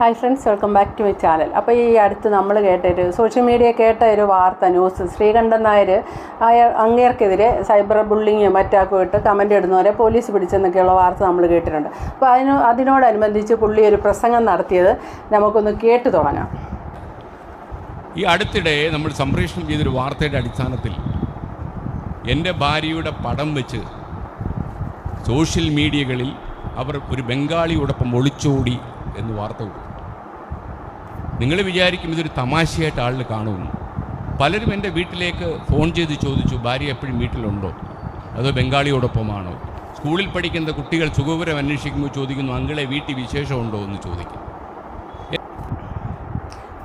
Hi friends welcome back to my channel അപ്പോൾ ഈ അടുത്ത് നമ്മൾ കേട്ടൊരു സോഷ്യൽ മീഡിയ കേട്ട ഒരു വാർത്ത ന്യൂസ് ശ്രീകണ്ഠൻ നായർ അയാൾ അങ്ങേർക്കെതിരെ സൈബർ ബുള്ളിങ് മറ്റാക്കും ഇട്ട് കമന്റ് ഇടുന്നവരെ പോലീസ് പിടിച്ചെന്നൊക്കെയുള്ള വാർത്ത നമ്മൾ കേട്ടിട്ടുണ്ട്. അപ്പോൾ അതിന് അതിനോടനുബന്ധിച്ച് പുള്ളി ഒരു പ്രസംഗം നടത്തിയത് നമുക്കൊന്ന് കേട്ടു തുടങ്ങാം. ഈ അടുത്തിടെ നമ്മൾ സംപ്രേഷണം ചെയ്തൊരു വാർത്തയുടെ അടിസ്ഥാനത്തിൽ എന്റെ ഭാര്യയുടെ പടം വെച്ച് സോഷ്യൽ മീഡിയകളിൽ അവർ ഒരു ബംഗാളിയോടൊപ്പം ഒളിച്ചോടി എന്ന് വാർത്ത കൊടുത്തു. നിങ്ങൾ വിചാരിക്കും ഇതൊരു തമാശയായിട്ട് ആളിൽ കാണുമെന്ന്. പലരും എന്റെ വീട്ടിലേക്ക് ഫോൺ ചെയ്ത് ചോദിച്ചു ഭാര്യ എപ്പോഴും വീട്ടിലുണ്ടോ? അതോ ബംഗാളിയോടൊപ്പമാണോ? സ്കൂളിൽ പഠിക്കുന്ന കുട്ടികൾ സുഖപുരം അന്വേഷിക്കുമ്പോൾ ചോദിക്കുന്നു അങ്കിളെ വീട്ടിൽ വിശേഷമുണ്ടോ? എന്ന് ചോദിക്കും.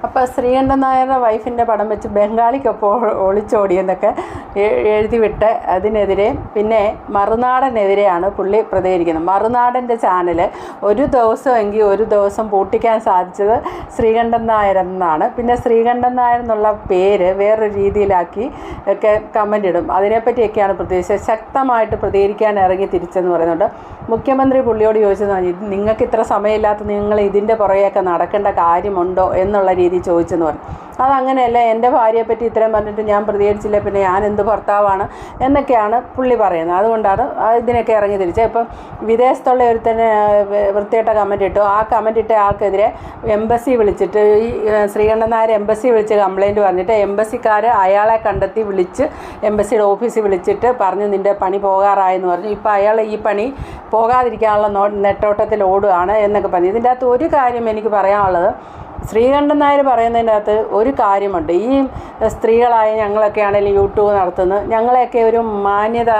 അപ്പോൾ ശ്രീകണ്ഠൻ നായരുടെ വൈഫിന്റെ പടം വെച്ച് ബംഗാളിക്കൊപ്പം ഒളിച്ചോടിയെന്നൊക്കെ എ- എഴുതി വിട്ട് അതിനെതിരെ പിന്നെ മറുനാടനെതിരെയാണ് പുള്ളി പ്രതികരിക്കുന്നത്. മറുനാടന്റെ ചാനൽ ഒരു ദിവസമെങ്കിൽ ഒരു ദിവസം പൂട്ടിക്കാൻ സാധിച്ചത് ശ്രീകണ്ഠൻ നായർ എന്നാണ്. പിന്നെ ശ്രീകണ്ഠൻ നായർ എന്നുള്ള പേര് വേറൊരു രീതിയിലാക്കി ഒക്കെ കമന്റ് ഇടും. അതിനെപ്പറ്റിയൊക്കെയാണ് പ്രത്യേകിച്ച് ശക്തമായിട്ട് പ്രതികരിക്കാൻ ഇറങ്ങി തിരിച്ചെന്ന് പറയുന്നുണ്ട്. മുഖ്യമന്ത്രി പുള്ളിയോട് ചോദിച്ചത് നിങ്ങൾക്ക് ഇത്ര സമയമില്ലാത്ത നിങ്ങൾ ഇതിന്റെ പുറകെയൊക്കെ നടക്കേണ്ട കാര്യമുണ്ടോ? എന്നുള്ള രീതി ചോദിച്ചെന്ന് പറഞ്ഞു. അതങ്ങനെയല്ല എന്റെ ഭാര്യയെപ്പറ്റി ഇത്രയും പറഞ്ഞിട്ട് ഞാൻ പ്രതികരിച്ചില്ല. പിന്നെ ഞാൻ എന്ത് ഭർത്താവാണ് എന്നൊക്കെയാണ് പുള്ളി പറയുന്നത്. അതുകൊണ്ടാണ് ഇതിനൊക്കെ ഇറങ്ങി തിരിച്ചത്. ഇപ്പം വിദേശത്തുള്ള ഒരുത്തന്നെ വൃത്തിയിട്ട കമന്റ് ഇട്ടു. ആ കമന്റ് ഇട്ട ആൾക്കെതിരെ എംബസി വിളിച്ചിട്ട് ഈ ശ്രീകണ്ഠൻ നായർ എംബസി വിളിച്ച് കംപ്ലൈന്റ് പറഞ്ഞിട്ട് എംബസിക്കാർ അയാളെ കണ്ടെത്തി വിളിച്ച് എംബസിയുടെ ഓഫീസിൽ വിളിച്ചിട്ട് പറഞ്ഞു നിന്റെ പണി പോകാറായെന്ന് പറഞ്ഞു. ഇപ്പോൾ അയാൾ ഈ പണി പോകാതിരിക്കാനുള്ള നോ നെട്ടോട്ടത്തിൽ ഓടുകയാണ് എന്നൊക്കെ പറഞ്ഞു. ഇതിന്റെ അകത്ത് ഒരു കാര്യം എനിക്ക് പറയാനുള്ളത് ശ്രീകണ്ഠൻ നായർ പറയുന്നതിന്റെ അകത്ത് ഒരു കാര്യമുണ്ട്. ഈ സ്ത്രീകളായ ഞങ്ങളൊക്കെ ആണെങ്കിലും യൂട്യൂബ് നടത്തുന്നത്. ഞങ്ങളെയൊക്കെ ഒരു മാന്യത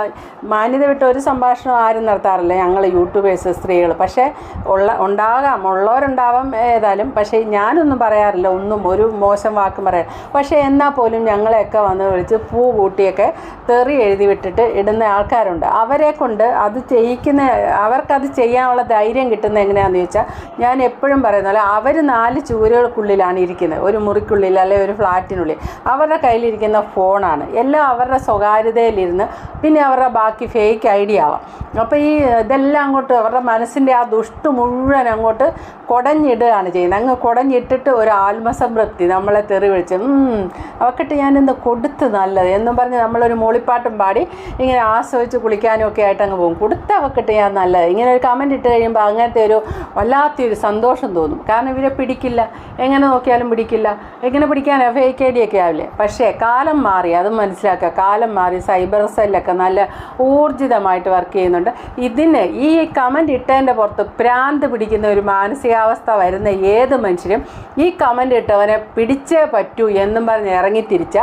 മാന്യത വിട്ട ഒരു സംഭാഷണം ആരും നടത്താറില്ല. ഞങ്ങൾ യൂട്യൂബേഴ്സ് സ്ത്രീകൾ. പക്ഷേ ഉള്ള ഉണ്ടാകാം. ഉള്ളവരുണ്ടാവാം ഏതായാലും. പക്ഷേ ഞാനൊന്നും പറയാറില്ല. ഒന്നും ഒരു മോശം വാക്കും പറയാറില്ല. പക്ഷേ എന്നാൽ പോലും ഞങ്ങളെയൊക്കെ വന്ന് വിളിച്ച് പൂ കൂട്ടിയൊക്കെ തെറി എഴുതി വിട്ടിട്ട് ഇടുന്ന ആൾക്കാരുണ്ട്. അവരെ കൊണ്ട് അത് ചെയ്യിക്കുന്ന അവർക്കത് ചെയ്യാനുള്ള ധൈര്യം കിട്ടുന്നത് എങ്ങനെയാണെന്ന് ചോദിച്ചാൽ ഞാൻ എപ്പോഴും പറയുന്ന പോലെ അവർ നാല് ചൂരുകൾക്കുള്ളിലാണ് ഇരിക്കുന്നത്. ഒരു മുറിക്കുള്ളിൽ അല്ലെങ്കിൽ ഒരു ഫ്ലാറ്റിനുള്ളിൽ. അവരുടെ കയ്യിലിരിക്കുന്ന ഫോണാണ്. എല്ലാം അവരുടെ സ്വകാര്യതയിലിരുന്ന് പിന്നെ അവരുടെ ബാക്കി ഫേക്ക് ഐഡിയ ആവാം. അപ്പോൾ ഈ ഇതെല്ലാം അങ്ങോട്ട് അവരുടെ മനസ്സിന്റെ ആ ദുഷ്ടു മുഴുവൻ അങ്ങോട്ട് കുടഞ്ഞിടുകയാണ് ചെയ്യുന്നത്. അങ്ങ് കുടഞ്ഞിട്ടിട്ട് ഒരു ആത്മസംതൃപ്തി നമ്മളെ തെറി വിളിച്ച് "ഉം, അവക്കിട്ട് ഞാനിന്ന് കൊടുത്ത് നല്ലത്. എന്നും പറഞ്ഞ് നമ്മളൊരു മൂളിപ്പാട്ടും പാടി ഇങ്ങനെ ആസ്വദിച്ച് കുളിക്കാനും ഒക്കെ ആയിട്ട് അങ്ങ് പോകും. കൊടുത്ത് അവക്കിട്ട് ഞാൻ നല്ലത്. ഇങ്ങനെ ഒരു കമന്റ് ഇട്ട് കഴിയുമ്പോൾ അങ്ങനത്തെ ഒരു വല്ലാത്തൊരു സന്തോഷം തോന്നും. കാരണം ഇവരെ പിടിക്കില്ല. എങ്ങനെ നോക്കിയാലും പിടിക്കില്ല. എങ്ങനെ പിടിക്കാൻ ഫേക്ക് ഐ ഡി ഒക്കെ ആവില്ലേ? പക്ഷേ കാലം മാറി അത് മനസ്സിലാക്കുക. കാലം മാറി സൈബർ സെല്ലൊക്കെ നല്ല ഊർജിതമായിട്ട് വർക്ക് ചെയ്യുന്നുണ്ട്. ഇതിന് ഈ കമന്റ് ഇട്ടതിന്റെ പുറത്ത് പ്രാന്ത് പിടിക്കുന്ന ഒരു മാനസികാവസ്ഥ വരുന്ന ഏത് മനുഷ്യരും ഈ കമന്റ് ഇട്ടവനെ പിടിച്ചേ പറ്റൂ എന്നും പറഞ്ഞ് ഇറങ്ങി തിരിച്ച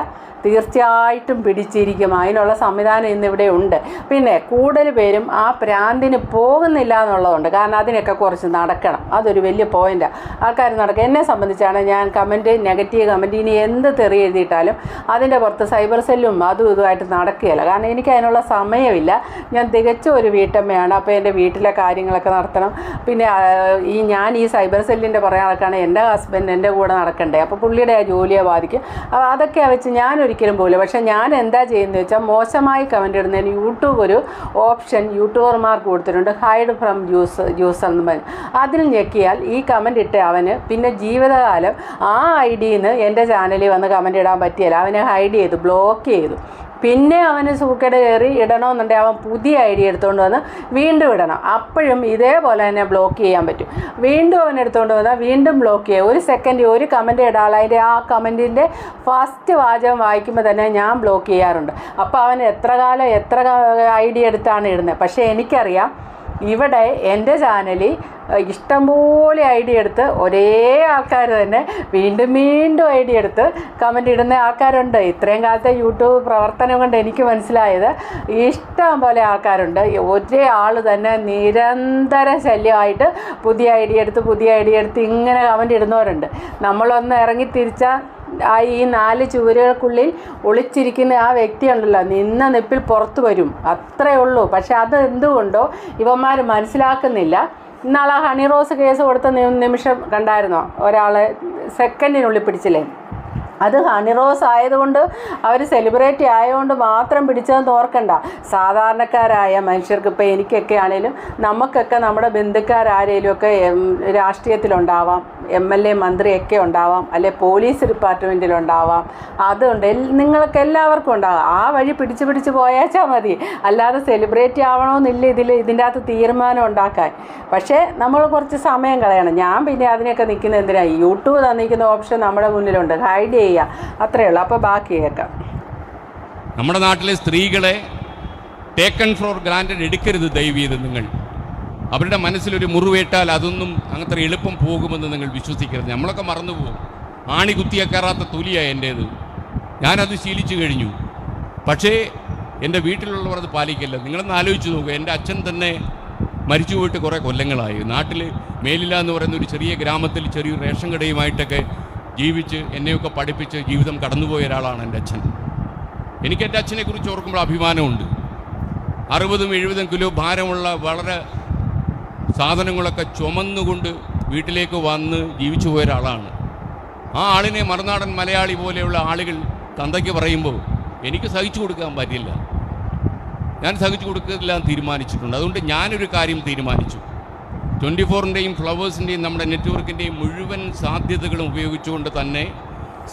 തീർച്ചയായിട്ടും പിടിച്ചിരിക്കും. അതിനുള്ള സംവിധാനം ഇന്നിവിടെ ഉണ്ട്. പിന്നെ കൂടുതൽ പേരും ആ പ്രാന്തിന് പോകുന്നില്ല എന്നുള്ളതുണ്ട്. കാരണം അതിനൊക്കെ കുറച്ച് നടക്കണം. അതൊരു വലിയ പോയിന്റാണ് ആൾക്കാർ നടക്കുക എന്നെ സംബന്ധിച്ചാണ് ഞാൻ കമന്റ് നെഗറ്റീവ് കമന്റ് ഇനി എന്ത് തെറി എഴുതിയിട്ടാലും അതിന്റെ പുറത്ത് സൈബർ സെല്ലും അതും ഇതുമായിട്ട് നടക്കുകയില്ല. കാരണം എനിക്ക് അതിനുള്ള സമയമില്ല. ഞാൻ തികച്ചും ഒരു വീട്ടമ്മയാണ്. അപ്പോൾ എന്റെ വീട്ടിലെ കാര്യങ്ങളൊക്കെ നടത്തണം. പിന്നെ ഈ ഞാൻ ഈ സൈബർ സെല്ലിന്റെ പുറകെ നടക്കുകയാണ് എന്റെ ഹസ്ബൻഡ് എന്റെ കൂടെ നടക്കണ്ടേ? അപ്പോൾ പുള്ളിയുടെ ആ ജോലിയെ ബാധിക്കും. അതൊക്കെ വെച്ച് ഞാൻ ഒരിക്കലും പോകില്ല പക്ഷേ ഞാൻ എന്താ ചെയ്യുന്നത് വെച്ചാൽ മോശമായി കമന്റ് ഇടുന്നതിന് യൂട്യൂബ് ഒരു ഓപ്ഷൻ യൂട്യൂബർമാർക്ക് കൊടുത്തിട്ടുണ്ട്. ഹൈഡ് ഫ്രം ജ്യൂസ് ജ്യൂസ് എന്ന് പറഞ്ഞു. അതിൽ ഞെക്കിയാൽ ഈ കമന്റ് ഇട്ട അവന് പിന്നെ ജീവിതകാലം ആ ഐ ഡിയിൽ നിന്ന് എന്റെ ചാനലിൽ വന്ന് കമന്റ് ഇടാൻ പറ്റിയല്ല. അവനെ ഹൈഡ് ചെയ്തു ബ്ലോക്ക് ചെയ്തു. പിന്നെ അവന് സൂക്കേട് കയറി ഇടണമെന്നുണ്ടെങ്കിൽ അവൻ പുതിയ ഐ ഡി എടുത്തുകൊണ്ട് വന്ന് വീണ്ടും ഇടണം. അപ്പോഴും ഇതേപോലെ തന്നെ ബ്ലോക്ക് ചെയ്യാൻ പറ്റും. വീണ്ടും അവൻ എടുത്തുകൊണ്ട് വന്നാൽ വീണ്ടും ബ്ലോക്ക് ചെയ്യുക ഒരു സെക്കൻഡ് ഒരു കമന്റ് ഇടാൾ അതിന്റെ ആ കമന്റിന്റെ ഫസ്റ്റ് വാചകം വായിക്കുമ്പോൾ തന്നെ ഞാൻ ബ്ലോക്ക് ചെയ്യാറുണ്ട്. അപ്പോൾ അവൻ എത്ര കാലം എത്ര ഐ ഡി എടുത്താണ് ഇടുന്നത്? പക്ഷേ എനിക്കറിയാം ഇവിടെ എന്റെ ചാനലിൽ ഇഷ്ടംപോലെ ഐ ഡി എടുത്ത് ഒരേ ആൾക്കാർ തന്നെ വീണ്ടും വീണ്ടും ഐ ഡി എടുത്ത് കമന്റ് ഇടുന്ന ആൾക്കാരുണ്ട്. ഇത്രയും കാലത്തെ യൂട്യൂബ് പ്രവർത്തനം കൊണ്ട് എനിക്ക് മനസ്സിലായത് ഇഷ്ടം പോലെ ആൾക്കാരുണ്ട്. ഒരേ ആൾ തന്നെ നിരന്തര ശല്യമായിട്ട് പുതിയ ഐ ഡി എടുത്ത് പുതിയ ഐ ഡി എടുത്ത് ഇങ്ങനെ കമന്റ് ഇടുന്നവരുണ്ട്. നമ്മളൊന്ന് ഇറങ്ങി തിരിച്ചാൽ ആ ഈ നാല് ചുവരുകൾക്കുള്ളിൽ ഒളിച്ചിരിക്കുന്ന ആ വ്യക്തിയുണ്ടല്ലോ നിന്ന നിപ്പിൽ പുറത്തു വരും. അത്രേ ഉള്ളൂ. പക്ഷെ അത് എന്തുകൊണ്ടോ ഇവന്മാർ മനസ്സിലാക്കുന്നില്ല. ഇന്നാളെ ഹണി റോസ് കേസ് കൊടുത്ത നിമിഷം കണ്ടായിരുന്നോ? ഒരാളെ സെക്കൻഡിനുള്ളിൽ പിടിച്ചില്ലേ? അത് ഹണി റോസ് ആയതുകൊണ്ട് അവർ സെലിബ്രിറ്റി ആയതുകൊണ്ട് മാത്രം പിടിച്ചതെന്ന് ഓർക്കണ്ട. സാധാരണക്കാരായ മനുഷ്യർക്ക് ഇപ്പോൾ എനിക്കൊക്കെ ആണെങ്കിലും നമുക്കൊക്കെ നമ്മുടെ ബന്ധുക്കാരാരേലുമൊക്കെ രാഷ്ട്രീയത്തിലുണ്ടാവാം. എം എൽ എ മന്ത്രിയൊക്കെ ഉണ്ടാവാം. അല്ലെ പോലീസ് ഡിപ്പാർട്ട്മെന്റിലുണ്ടാവാം അതുണ്ട്. എൽ- നിങ്ങൾക്ക് എല്ലാവർക്കും ഉണ്ടാവാം ആ വഴി പിടിച്ച് പിടിച്ച് പോയാച്ചാൽ മതി. അല്ലാതെ സെലിബ്രിറ്റി ആവണമെന്നില്ല ഇതിൽ ഇതിന്റെ അകത്ത് തീരുമാനം ഉണ്ടാക്കാൻ. പക്ഷേ നമ്മൾ കുറച്ച് സമയം കളയണം. ഞാൻ പിന്നെ അതിനൊക്കെ നിൽക്കുന്ന എന്തിനാണ് യൂട്യൂബ് തന്നിരിക്കുന്ന ഓപ്ഷൻ നമ്മുടെ മുന്നിലുണ്ട്. ഹൈഡ് ചെയ്യുക അത്രയേ ഉള്ളൂ. അപ്പോൾ ബാക്കി കേൾക്കാം. നമ്മുടെ നാട്ടിലെ സ്ത്രീകളെ ടേക്കൺ ഫോർ ഗ്രാൻഡഡ് എടുക്കരുത് ദൈവീത് നിങ്ങൾ. അവരുടെ മനസ്സിലൊരു മുറിവേറ്റാൽ അതൊന്നും അങ്ങനത്തെ എളുപ്പം പോകുമെന്ന് നിങ്ങൾ വിശ്വസിക്കരുത്. നമ്മളൊക്കെ മറന്നുപോകും. ആണി കുത്തിയ കയറാത്ത തൊലിയാണ് എന്റേത്. ഞാനത് ശീലിച്ചു കഴിഞ്ഞു. പക്ഷേ എന്റെ വീട്ടിലുള്ളവർ അത് പാലിക്കില്ല. നിങ്ങളൊന്ന് ആലോചിച്ച് നോക്കുക എന്റെ അച്ഛൻ തന്നെ മരിച്ചു പോയിട്ട് കുറേ കൊല്ലങ്ങളായി. നാട്ടിൽ മേലില്ല എന്ന് പറയുന്ന ഒരു ചെറിയ ഗ്രാമത്തിൽ ചെറിയൊരു റേഷൻ കടയുമായിട്ടൊക്കെ ജീവിച്ച് എന്നെയൊക്കെ പഠിപ്പിച്ച് ജീവിതം കടന്നുപോയ ഒരാളാണ് എന്റെ അച്ഛൻ. എനിക്ക് എന്റെ അച്ഛനെ കുറിച്ച് ഓർക്കുമ്പോൾ അഭിമാനമുണ്ട്. അറുപതും എഴുപതും കിലോ ഭാരമുള്ള വളരെ സാധനങ്ങളൊക്കെ ചുമന്നുകൊണ്ട് വീട്ടിലേക്ക് വന്ന് ജീവിച്ചു പോയ ഒരാളാണ്. ആ ആളിനെ മറുനാടൻ മലയാളി പോലെയുള്ള ആളുകൾ തന്തയ്ക്ക് പറയുമ്പോൾ എനിക്ക് സഹിച്ചു കൊടുക്കാൻ പറ്റില്ല. ഞാൻ സഹിച്ചു കൊടുക്കില്ല തീരുമാനിച്ചിട്ടുണ്ട്. അതുകൊണ്ട് ഞാനൊരു കാര്യം തീരുമാനിച്ചു. ട്വന്റി ഫോറിന്റെയും ഫ്ലവേഴ്സിന്റെയും നമ്മുടെ നെറ്റ്വർക്കിന്റെയും മുഴുവൻ സാധ്യതകളും ഉപയോഗിച്ചുകൊണ്ട് തന്നെ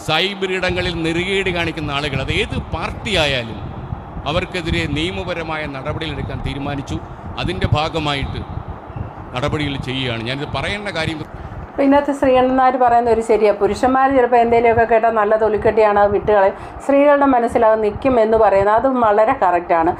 സൈബർ ഇടങ്ങളിൽ നെറുകേട് കാണിക്കുന്ന ആളുകൾ അത് ഏത് പാർട്ടി ആയാലും അവർക്കെതിരെ നിയമപരമായ നടപടികളെടുക്കാൻ തീരുമാനിച്ചു. അതിന്റെ ഭാഗമായിട്ട് നടപടികൾ ചെയ്യുകയാണ്. ഞാനിത് പറയേണ്ട കാര്യം അപ്പോൾ ഇതിനകത്ത് ശ്രീകണ്ഠനാർ പറയുന്ന ഒരു ശരിയാണ് പുരുഷന്മാർ ചിലപ്പോൾ എന്തെങ്കിലുമൊക്കെ കേട്ടാൽ നല്ല തൊലിക്കെട്ടിയാണ് അത് വിട്ടുകളയും സ്ത്രീകളുടെ മനസ്സിലത് നിൽക്കും എന്ന് പറയുന്നത് അത് വളരെ കറക്റ്റാണ്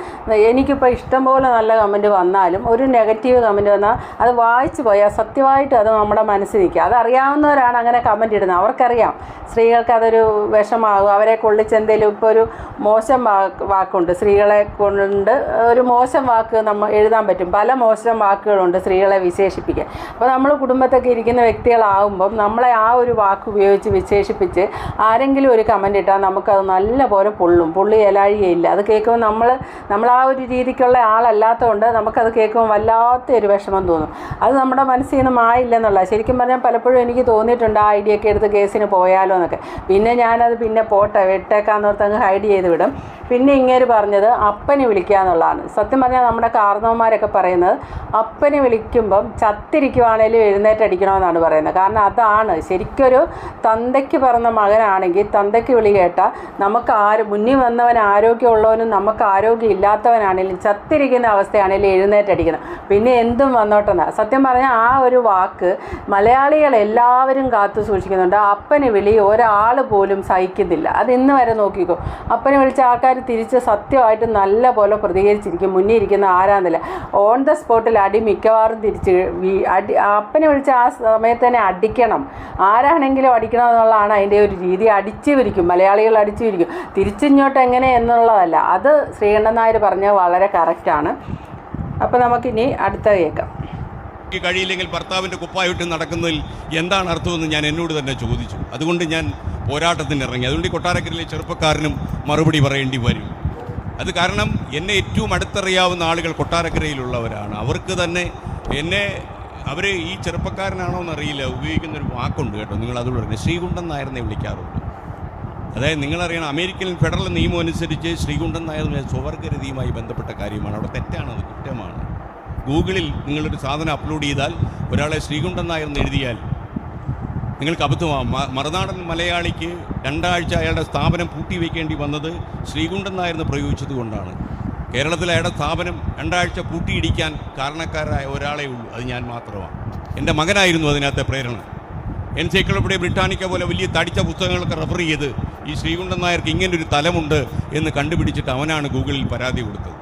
എനിക്കിപ്പോൾ ഇഷ്ടംപോലെ നല്ല കമന്റ് വന്നാലും ഒരു നെഗറ്റീവ് കമന്റ് വന്നാൽ അത് വായിച്ചു പോയാൽ സത്യമായിട്ട് അത് നമ്മുടെ മനസ്സിൽ നിൽക്കുക അതറിയാവുന്നവരാണ് അങ്ങനെ കമന്റ് ഇടുന്നത്. അവർക്കറിയാം. സ്ത്രീകൾക്ക് അതൊരു വിഷമാകും. അവരെ കൊള്ളിച്ച് എന്തെങ്കിലും ഇപ്പോൾ ഒരു മോശം വാക്ക് വാക്കുണ്ട്. സ്ത്രീകളെ കൊണ്ട് ഒരു മോശം വാക്ക് നമ്മൾ എഴുതാൻ പറ്റും. പല മോശം വാക്കുകളുണ്ട് സ്ത്രീകളെ വിശേഷിപ്പിക്കാൻ. അപ്പോൾ നമ്മൾ കുടുംബത്തൊക്കെ ഇരിക്കുന്ന വ്യക്തികളാകുമ്പം നമ്മളെ ആ ഒരു വാക്ക് ഉപയോഗിച്ച് വിശേഷിപ്പിച്ച് ആരെങ്കിലും ഒരു കമന്റ് ഇട്ടാൽ നമുക്കത് നല്ല പോലെ പൊള്ളും. പൊള്ളി ഇലാഴികയില്ല. അത് കേൾക്കുമ്പോൾ നമ്മൾ നമ്മൾ ആ ഒരു രീതിക്കുള്ള ആളല്ലാത്തതുകൊണ്ട് നമുക്കത് കേൾക്കുമ്പോൾ വല്ലാത്ത ഒരു വിഷമം തോന്നും. അത് നമ്മുടെ മനസ്സിൽ നിന്ന് മായില്ലെന്നുള്ള ശരിക്കും പറഞ്ഞാൽ പലപ്പോഴും എനിക്ക് തോന്നിയിട്ടുണ്ട് ആ ഐഡിയ ഒക്കെ എടുത്ത് കേസിന് പോയാലോ എന്നൊക്കെ. പിന്നെ ഞാനത് പിന്നെ പോട്ടെ വിട്ടേക്കാന്നോർത്ത് അങ്ങ് ഹൈഡ് ചെയ്ത് വിടും. പിന്നെ ഇങ്ങേര് പറഞ്ഞത് അപ്പനെ വിളിക്കുക എന്നുള്ളതാണ് സത്യം പറഞ്ഞാൽ നമ്മുടെ കാർന്നവന്മാരൊക്കെ പറയുന്നത് അപ്പനെ വിളിക്കുമ്പം ചത്തിരിക്കുവാണേലും എഴുന്നേറ്റടിക്കണമെന്നാണ് പറയുന്നത്. കാരണം അതാണ്. ശരിക്കൊരു തന്തയ്ക്ക് പിറന്ന മകനാണെങ്കിൽ തന്തയ്ക്ക് വിളി കേട്ട നമുക്ക് ആര് മുന്നിൽ വന്നവൻ ആരോഗ്യമുള്ളവനും നമുക്ക് ആരോഗ്യം ഇല്ലാത്തവനാണെങ്കിലും ചത്തിരിക്കുന്ന അവസ്ഥയാണെങ്കിലും എഴുന്നേറ്റടിക്കണം പിന്നെ എന്തും വന്നോട്ടെന്ന. സത്യം പറഞ്ഞാൽ ആ ഒരു വാക്ക് മലയാളികൾ എല്ലാവരും കാത്തു സൂക്ഷിക്കുന്നുണ്ട്. അപ്പന് വിളി ഒരാൾ പോലും സഹിക്കുന്നില്ല. അത് ഇന്ന് വരെ നോക്കിക്കോ. അപ്പനെ വിളിച്ച ആൾക്കാർ തിരിച്ച് സത്യമായിട്ട് നല്ല പോലെ പ്രതികരിച്ചിരിക്കും. മുന്നിൽ ഇരിക്കുന്ന ആരാന്നില്ല ഓൺ ദ സ്പോട്ടിൽ അടി മിക്കവാറും തിരിച്ച് അടി അപ്പനെ വിളിച്ച ആ സമയത്ത് തന്നെ അടിക്കണം. ആരാണെങ്കിലും അടിക്കണം എന്നുള്ളതാണ് അതിന്റെ ഒരു രീതി. അടിച്ചു വിരിക്കും. മലയാളികൾ അടിച്ചു വിരിക്കും. തിരിച്ചിങ്ങോട്ട് എങ്ങനെ എന്നുള്ളതല്ല. അത് ശ്രീകണ്ഠൻ നായർ പറഞ്ഞത് വളരെ കറക്റ്റാണ് അപ്പോൾ നമുക്കിനി അടുത്ത കേൾക്കാം. കഴിയില്ലെങ്കിൽ ഭർത്താവിന്റെ കുപ്പായിട്ട് നടക്കുന്നതിൽ എന്താണ് അർത്ഥമെന്ന് ഞാൻ എന്നോട് തന്നെ ചോദിച്ചു. അതുകൊണ്ട് ഞാൻ പോരാട്ടത്തിന് ഇറങ്ങി അതുകൊണ്ട് ഈ കൊട്ടാരക്കരയിലെ ചെറുപ്പക്കാരനും മറുപടി പറയേണ്ടി വരും. അത് കാരണം എന്നെ ഏറ്റവും അടുത്തറിയാവുന്ന ആളുകൾ കൊട്ടാരക്കരയിലുള്ളവരാണ്. അവർക്ക് തന്നെ എന്നെ അവർ ഈ ചെറുപ്പക്കാരനാണോ എന്നറിയില്ല. ഉപയോഗിക്കുന്ന ഒരു വാക്കുണ്ട് കേട്ടോ. നിങ്ങൾ അതുകൊണ്ട് പറഞ്ഞു ശ്രീകുണ്ടൻ നായരെന്നെ വിളിക്കാറുണ്ട് അതായത് നിങ്ങളറിയണം അമേരിക്കൻ ഫെഡറൽ നിയമം അനുസരിച്ച് ശ്രീകുണ്ടൻ നായർ സ്വവർഗരതിയുമായി ബന്ധപ്പെട്ട കാര്യമാണ്. അവിടെ തെറ്റാണ് അത് കുറ്റമാണ്. ഗൂഗിളിൽ നിങ്ങളൊരു സാധനം അപ്ലോഡ് ചെയ്താൽ ഒരാളെ ശ്രീകുണ്ടൻ നായർ എന്ന് എഴുതിയാൽ നിങ്ങൾക്ക് അബദ്ധമാ മറുനാടൻ മലയാളിക്ക് രണ്ടാഴ്ച അയാളുടെ സ്ഥാപനം പൂട്ടിവെക്കേണ്ടി വന്നത് ശ്രീകുണ്ടൻ നായർ എന്ന് പ്രയോഗിച്ചത് കൊണ്ടാണ്. കേരളത്തിൽ അയാളുടെ സ്ഥാപനം രണ്ടാഴ്ച പൂട്ടിയിടിക്കാൻ കാരണക്കാരായ ഒരാളേ ഉള്ളൂ. അത് ഞാൻ മാത്രമാണ്. എന്റെ മകനായിരുന്നു അതിനകത്തെ പ്രേരണ. എൻസൈക്ലോപ്പീഡിയ ബ്രിട്ടാനിക്ക പോലെ വലിയ തടിച്ച പുസ്തകങ്ങളൊക്കെ റെഫർ ചെയ്ത് ഈ ശ്രീകുണ്ടൻ നായർക്ക് ഇങ്ങനൊരു തലമുണ്ട് എന്ന് കണ്ടുപിടിച്ചിട്ട് അവനാണ് ഗൂഗിളിൽ പരാതി കൊടുത്തത്.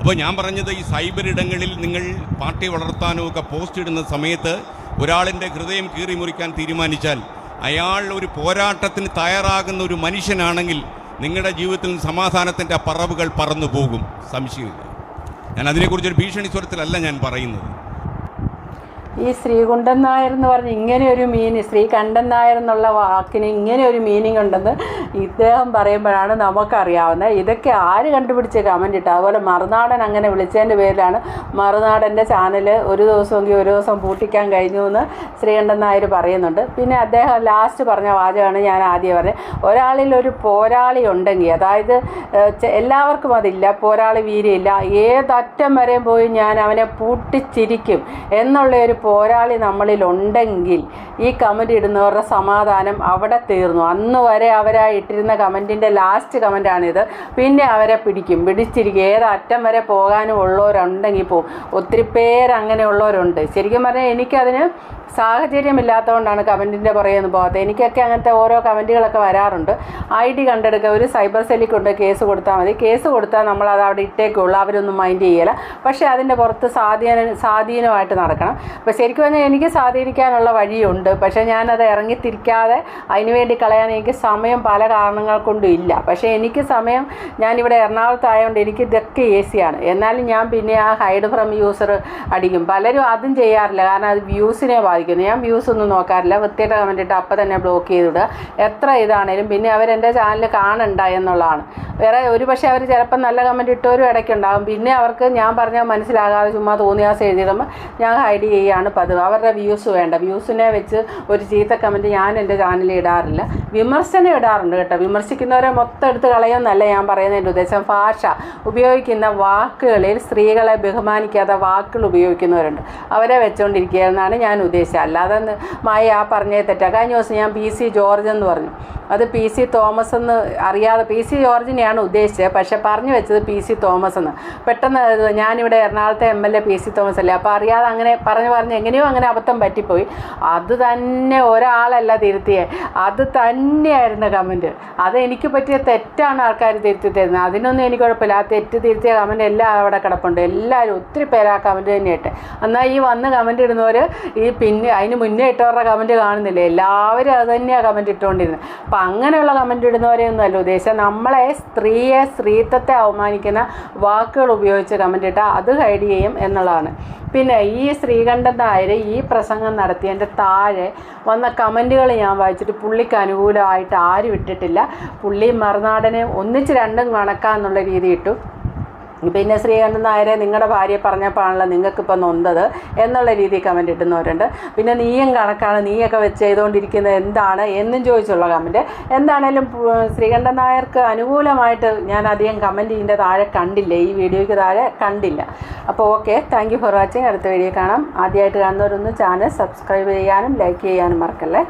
അപ്പോൾ ഞാൻ പറഞ്ഞത് ഈ സൈബർ ഇടങ്ങളിൽ നിങ്ങൾ പാർട്ടി വളർത്താനോ ഒക്കെ പോസ്റ്റ് ഇടുന്ന സമയത്ത് ഒരാളിന്റെ ഹൃദയം കീറി മുറിക്കാൻ തീരുമാനിച്ചാൽ അയാൾ ഒരു പോരാട്ടത്തിന് തയ്യാറാകുന്ന ഒരു മനുഷ്യനാണെങ്കിൽ നിങ്ങളുടെ ജീവിതത്തിൽ സമാധാനത്തിന്റെ പറവുകൾ പറന്നു പോകും സംശയമില്ല. ഞാൻ അതിനെക്കുറിച്ചൊരു ഭീഷണി സ്വരത്തിലല്ല ഞാൻ പറയുന്നത്. ഈ ശ്രീകുണ്ടൻ നായർ എന്ന് പറഞ്ഞ് ഇങ്ങനെ ഒരു മീനിങ് ശ്രീകണ്ഠൻ നായർ എന്നുള്ള വാക്കിന് ഇങ്ങനെ ഒരു മീനിങ് ഉണ്ടെന്ന് ഇദ്ദേഹം പറയുമ്പോഴാണ് നമുക്കറിയാവുന്നത്. ഇതൊക്കെ ആര് കണ്ടുപിടിച്ച് കമന്റ് ഇട്ടു അതുപോലെ മറുനാടൻ അങ്ങനെ വിളിച്ചതിന്റെ പേരിലാണ് മറുനാടന്റെ ചാനൽ ഒരു ദിവസമെങ്കിൽ ഒരു ദിവസം പൂട്ടിക്കാൻ കഴിഞ്ഞു എന്ന് ശ്രീകണ്ഠൻ നായർ പറയുന്നുണ്ട്. പിന്നെ അദ്ദേഹം ലാസ്റ്റ് പറഞ്ഞ വാചകമാണ് ഞാൻ ആദ്യം പറഞ്ഞത്. ഒരാളിൽ ഒരു പോരാളി ഉണ്ടെങ്കിൽ അതായത് എല്ലാവർക്കും അതില്ല പോരാളി വീര്യമില്ല ഏതറ്റം വരെയും പോയി ഞാൻ അവനെ പൂട്ടിച്ചിരിക്കും എന്നുള്ള ഒരു പോരാളി നമ്മളിലുണ്ടെങ്കിൽ ഈ കമന്റ് ഇടുന്നവരുടെ സമാധാനം അവിടെ തീർന്നു. അന്ന് വരെ അവരായി ഇട്ടിരുന്ന കമന്റിന്റെ ലാസ്റ്റ് കമന്റാണിത് പിന്നെ അവരെ പിടിക്കും. പിടിച്ചിരിക്കും. ഏത് അറ്റം വരെ പോകാനും ഉള്ളവരുണ്ടെങ്കിൽ പോവും ഒത്തിരി പേര് അങ്ങനെയുള്ളവരുണ്ട്. ശരിക്കും പറഞ്ഞാൽ എനിക്കതിന് സാഹചര്യമില്ലാത്തതുകൊണ്ടാണ് കമന്റിന്റെ പുറകെയൊന്നും പോകാത്തത്. എനിക്കൊക്കെ അങ്ങനത്തെ ഓരോ കമന്റുകളൊക്കെ വരാറുണ്ട്. ഐ ഡി കണ്ടെടുക്കുക ഒരു സൈബർ സെല്ലിൽ കൊണ്ട് കേസ് കൊടുത്താൽ മതി. കേസ് കൊടുത്താൽ നമ്മൾ അവിടെ ഇട്ടേക്കുള്ളൂ. അവരൊന്നും മൈൻഡ് ചെയ്യില്ല പക്ഷേ അതിന്റെ പുറത്ത് സ്വാധീന സ്വാധീനമായിട്ട് നടക്കണം. അപ്പോൾ ശരിക്കും പറഞ്ഞാൽ എനിക്ക് സ്വാധീനിക്കാനുള്ള വഴിയുണ്ട്. പക്ഷേ ഞാനത് ഇറങ്ങിത്തിരിക്കാതെ അതിനുവേണ്ടി കളയാൻ എനിക്ക് സമയം പല കാരണങ്ങൾ കൊണ്ടും ഇല്ല. പക്ഷേ എനിക്ക് സമയം ഞാനിവിടെ എറണാകുളത്തായതുകൊണ്ട് എനിക്ക് ഇതൊക്കെ ഈസിയാണ് എന്നാലും ഞാൻ പിന്നെ ആ ഹൈഡ് ഫ്രം യൂസർ അടിക്കും. പലരും അതും ചെയ്യാറില്ല. കാരണം അത് വ്യൂസിനെ ബാധിക്കുന്നു. ഞാൻ വ്യൂസ് ഒന്നും നോക്കാറില്ല. വൃത്തിയുടെ കമന്റിട്ട് അപ്പം തന്നെ ബ്ലോക്ക് ചെയ്തിടുക. എത്ര ഇതാണേലും പിന്നെ അവരെന്റെ ചാനൽ കാണണ്ട എന്നുള്ളതാണ്. വേറെ ഒരു പക്ഷേ അവർ ചിലപ്പം നല്ല കമന്റ് ഇട്ടവരും ഇടയ്ക്കുണ്ടാകും പിന്നെ അവർക്ക് ഞാൻ പറഞ്ഞാൽ മനസ്സിലാകാതെ ചുമ്മാ തോന്നിയാസ് എഴുതിയിടുമ്പോൾ ഞാൻ ഹൈഡ് ചെയ്യുകയാണ് പതിവ്. അവരുടെ വ്യൂസ് വേണ്ട. വ്യൂസിനെ വെച്ച് ഒരു ചീത്ത കമന്റ് ഞാൻ എന്റെ ചാനലിൽ ഇടാറില്ല. വിമർശനം ഇടാറുണ്ട് കേട്ടോ. വിമർശിക്കുന്നവരെ മൊത്തം എടുത്ത് കളയുമെന്നല്ല ഞാൻ പറയുന്നതിന്റെ ഉദ്ദേശം. ഭാഷ ഉപയോഗിക്കുന്ന വാക്കുകളിൽ സ്ത്രീകളെ ബഹുമാനിക്കാത്ത വാക്കുകൾ ഉപയോഗിക്കുന്നവരുണ്ട്. അവരെ വെച്ചുകൊണ്ടിരിക്കുക എന്നാണ് ഞാൻ ഉദ്ദേശിച്ചത്. അല്ലാതെ മായ ആ പറഞ്ഞേ തെറ്റാ. കഴിഞ്ഞ ദിവസം ഞാൻ പി സി ജോർജ് എന്ന് പറഞ്ഞു. അത് പി സി തോമസ് എന്ന് അറിയാതെ പി സി ജോർജിനെയാണ് ഉദ്ദേശിച്ചത്. പക്ഷെ പറഞ്ഞു വെച്ചത് പി സി തോമസ് എന്ന്. പെട്ടെന്ന് ഞാനിവിടെ എറണാകുളത്തെ M L A P C Thomas അല്ലേ അപ്പോൾ അറിയാതെ അങ്ങനെ പറഞ്ഞു പറഞ്ഞ് എങ്ങനെയോ അങ്ങനെ അബദ്ധം പറ്റിപ്പോയി. അത് തന്നെ ഒരാളല്ല തിരുത്തിയേ. അത് തന്നെയായിരുന്നു കമന്റ് അത് എനിക്ക് പറ്റിയ തെറ്റാണ് ആൾക്കാർ തിരുത്തി തരുന്നത്. അതിനൊന്നും എനിക്ക് കുഴപ്പമില്ല. ആ തെറ്റ് തിരുത്തിയ കമന്റ് എല്ലാം അവിടെ കിടപ്പുണ്ട്. എല്ലാവരും ഒത്തിരി പേര് ആ കമന്റ് തന്നെ ഇട്ട്. എന്നാൽ ഈ വന്ന് കമന്റ് ഇടുന്നവർ ഈ പിന്നെ അതിന് മുന്നേ ഇട്ടവരുടെ കമന്റ് കാണുന്നില്ല? എല്ലാവരും അത് തന്നെയാണ് കമന്റ് ഇട്ടുകൊണ്ടിരുന്നത്. അപ്പം അങ്ങനെയുള്ള കമന്റ് ഇടുന്നവരെയൊന്നും അല്ല ഉദ്ദേശം നമ്മളെ സ്ത്രീയെ സ്ത്രീത്വത്തെ അവമാനിക്കുന്ന വാക്കുകൾ ഉപയോഗിച്ച് കമന്റ് ഇട്ടാൽ അത് ഹൈഡ് ചെയ്യും എന്നുള്ളതാണ്. പിന്നെ ഈ ശ്രീകണ്ഠൻ നായർ ഈ പ്രസംഗം നടത്തിയതിന്റെ താഴെ വന്ന കമന്റുകൾ ഞാൻ വായിച്ചിട്ട് പുള്ളിക്ക് അനുകൂലമായിട്ട് ആരും ഇട്ടിട്ടില്ല. പുള്ളി മറുനാടനെ ഒന്നിച്ച് രണ്ടും കണക്കാന്നുള്ള രീതി ഇട്ടു. പിന്നെ ശ്രീകണ്ഠൻ നായരെ നിങ്ങളുടെ ഭാര്യ പറഞ്ഞപ്പോഴാണല്ലോ നിങ്ങൾക്കിപ്പോൾ നൊന്തത് എന്നുള്ള രീതിയിൽ കമന്റ് ഇട്ടുന്നവരുണ്ട് പിന്നെ നീയും കണക്കാണ് നീയൊക്കെ വെച്ച് ചെയ്തുകൊണ്ടിരിക്കുന്നത് എന്താണ് എന്നും ചോദിച്ചുള്ള കമന്റ് എന്താണേലും ശ്രീകണ്ഠൻ നായർക്ക് അനുകൂലമായിട്ട് ഞാൻ അധികം കമന്റ് ഇതിന്റെ താഴെ കണ്ടില്ല. ഈ വീഡിയോയ്ക്ക് താഴെ കണ്ടില്ല. അപ്പോൾ ഓക്കെ താങ്ക് ഫോർ വാച്ചിങ് അടുത്ത വീഡിയോ കാണാം. ആദ്യമായിട്ട് കാണുന്നവരൊന്ന് ചാനൽ സബ്സ്ക്രൈബ് ചെയ്യാനും ലൈക്ക് ചെയ്യാനും മറക്കല്ലേ?